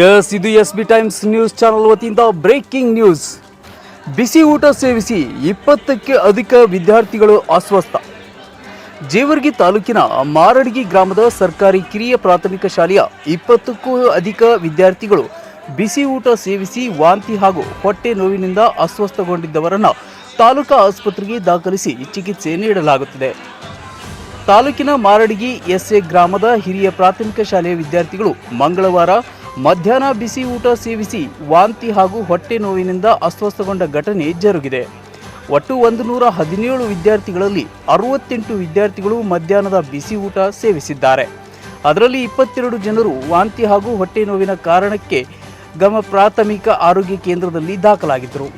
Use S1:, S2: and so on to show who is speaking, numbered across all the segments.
S1: S ಇದು S B Times News channel ವತಿಯಿಂದ breaking news ಬಿಸಿ ಊಟ ಸೇವಿಸಿ ಇಪ್ಪತ್ತಕ್ಕೆ ಅಧಿಕ ವಿದ್ಯಾರ್ಥಿಗಳು ಅಸ್ವಸ್ಥ. ಜೇವರ್ಗಿ ತಾಲೂಕಿನ ಮಾರಡಿಗಿ ಗ್ರಾಮದ ಸರ್ಕಾರಿ ಕಿರಿಯ ಪ್ರಾಥಮಿಕ ಶಾಲೆಯ ಇಪ್ಪತ್ತಕ್ಕೂ ಅಧಿಕ ವಿದ್ಯಾರ್ಥಿಗಳು ಬಿಸಿ ಊಟ ಸೇವಿಸಿ ವಾಂತಿ ಹಾಗೂ ಹೊಟ್ಟೆ ನೋವಿನಿಂದ ಅಸ್ವಸ್ಥಗೊಂಡಿದ್ದವರನ್ನು ತಾಲೂಕಾ ಆಸ್ಪತ್ರೆಗೆ ದಾಖಲಿಸಿ ಚಿಕಿತ್ಸೆ ನೀಡಲಾಗುತ್ತಿದೆ. ತಾಲೂಕಿನ ಮಾರಡಿಗಿ ಎಸ್ಎ ಗ್ರಾಮದ ಹಿರಿಯ ಪ್ರಾಥಮಿಕ ಶಾಲೆಯ ವಿದ್ಯಾರ್ಥಿಗಳು ಮಂಗಳವಾರ ಮಧ್ಯಾಹ್ನ ಬಿಸಿ ಊಟ ಸೇವಿಸಿ ವಾಂತಿ ಹಾಗೂ ಹೊಟ್ಟೆ ನೋವಿನಿಂದ ಅಸ್ವಸ್ಥಗೊಂಡ ಘಟನೆ ಜರುಗಿದೆ. ಒಟ್ಟು ಒಂದು ನೂರ ಹದಿನೇಳು ವಿದ್ಯಾರ್ಥಿಗಳಲ್ಲಿ ಅರವತ್ತೆಂಟು ವಿದ್ಯಾರ್ಥಿಗಳು ಮಧ್ಯಾಹ್ನದ ಬಿಸಿ ಊಟ ಸೇವಿಸಿದ್ದಾರೆ. ಅದರಲ್ಲಿ ಇಪ್ಪತ್ತೆರಡು ಜನರು ವಾಂತಿ ಹಾಗೂ ಹೊಟ್ಟೆ ನೋವಿನ ಕಾರಣಕ್ಕೆ ಗಮ ಪ್ರಾಥಮಿಕ ಆರೋಗ್ಯ ಕೇಂದ್ರದಲ್ಲಿ ದಾಖಲಾಗಿದ್ದರು.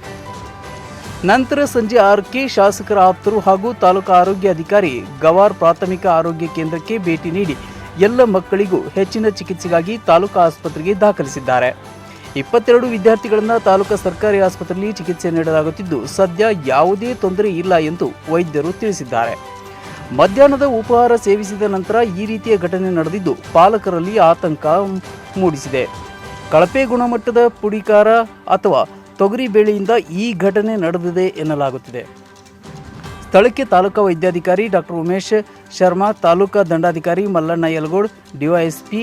S1: ನಂತರ ಸಂಜೆ ಆರಕ್ಕೆ ಶಾಸಕರ ಆಪ್ತರು ಹಾಗೂ ತಾಲೂಕು ಆರೋಗ್ಯ ಅಧಿಕಾರಿ ಗವಾರ್ ಪ್ರಾಥಮಿಕ ಆರೋಗ್ಯ ಕೇಂದ್ರಕ್ಕೆ ಭೇಟಿ ನೀಡಿ ಎಲ್ಲ ಮಕ್ಕಳಿಗೂ ಹೆಚ್ಚಿನ ಚಿಕಿತ್ಸೆಗಾಗಿ ತಾಲೂಕು ಆಸ್ಪತ್ರೆಗೆ ದಾಖಲಿಸಿದ್ದಾರೆ. ಇಪ್ಪತ್ತೆರಡು ವಿದ್ಯಾರ್ಥಿಗಳನ್ನು ತಾಲೂಕು ಸರ್ಕಾರಿ ಆಸ್ಪತ್ರೆಯಲ್ಲಿ ಚಿಕಿತ್ಸೆ ನೀಡಲಾಗುತ್ತಿದ್ದು, ಸದ್ಯ ಯಾವುದೇ ತೊಂದರೆ ಇಲ್ಲ ಎಂದು ವೈದ್ಯರು ತಿಳಿಸಿದ್ದಾರೆ. ಮಧ್ಯಾಹ್ನದ ಉಪಹಾರ ಸೇವಿಸಿದ ನಂತರ ಈ ರೀತಿಯ ಘಟನೆ ನಡೆದಿದ್ದು, ಪಾಲಕರಲ್ಲಿ ಆತಂಕ ಮೂಡಿಸಿದೆ. ಕಳಪೆ ಗುಣಮಟ್ಟದ ಪುಡಿಕಾರ ಅಥವಾ ತೊಗರಿ ಬೇಳೆಯಿಂದ ಈ ಘಟನೆ ನಡೆದಿದೆ ಎನ್ನಲಾಗುತ್ತಿದೆ. ಸ್ಥಳಕ್ಕೆ ತಾಲೂಕಾ ವೈದ್ಯಾಧಿಕಾರಿ doctor Umesh Sharma, taluka ದಂಡಾಧಿಕಾರಿ Mallanna Yalagod DYSP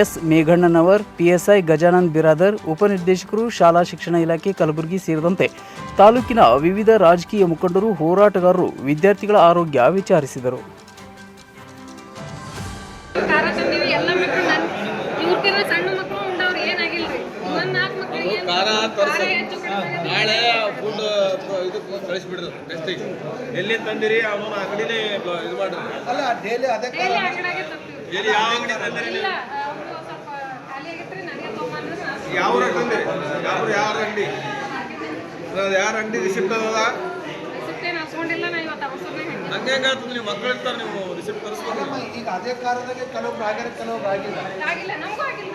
S1: S Meghannanavar, PSI Gajanand Biradar, ಉಪನಿರ್ದೇಶಕರು, ಶಾಲಾ ಶಿಕ್ಷಣ ಇಲಾಖೆ ಕಲಬುರಗಿ ಸೇರಿದಂತೆ ತಾಲೂಕಿನ ವಿವಿಧ ರಾಜಕೀಯ ಮುಖಂಡರು, ಹೋರಾಟಗಾರರು, ವಿದ್ಯಾರ್ಥಿಗಳ ಆರೋಗ್ಯ ವಿಚಾರಿಸಿದರು.
S2: ಸಣ್ಣ ಮಕ್ಕಳು ಉಂಡವ್ರು ಏನಾಗಿಲ್ರಿ ಒಂದ್ ನಾಲ್ಕು ಮಕ್ಕಳಿಗೆ ಏನ್
S3: ಖಾರ
S2: ತರಿಸಿ.
S3: ನಾಳೆ ಫುಡ್ ಇದು ಕಳಿಸ್ಬಿಡ್ರಿ ಟೆಸ್ಟಿಗೆ ಎಲ್ಲಿ ತಂದಿರಿ? ಅವನು ಅಂಗಡಿನೇ ಬ- ಇದು ಮಾಡ್ರಿ.
S4: ಅಲ್ಲ ಡೈಲಿ ಅದೇ
S2: ಡೈಲಿ
S3: ಯಾವ ಅಂಗಡಿ ತಂದಿರಿ ಯಾವ ತಂದಿರಿ? ಯಾವ ಯಾರ ಅಂಗಡಿ? ಯಾರ ಅಂಗಡಿ ರಿಸಿಪ್ಟ್ ಅದ ನಂಗೆ ಹೆಂಗಾಗ್ತದೆ ನೀವು ಮಕ್ಕಳು ಇರ್ತಾರೆ ನೀವು ರಿಸಿಪ್ಟ್ ತರಿಸ್ಬೇಕು
S4: ಅಮ್ಮ, ಈಗ ಅದೇ ಕಾರದಾಗೆ ಕೆಲವೊಬ್ರು ಆಗ್ಯಾರ ಕೆಲವೊಬ್ರು ಆಗಿಲ್ಲ.
S2: ಆಗಿಲ್ಲ ನಮಗೂ ಆಗಿಲ್ಲ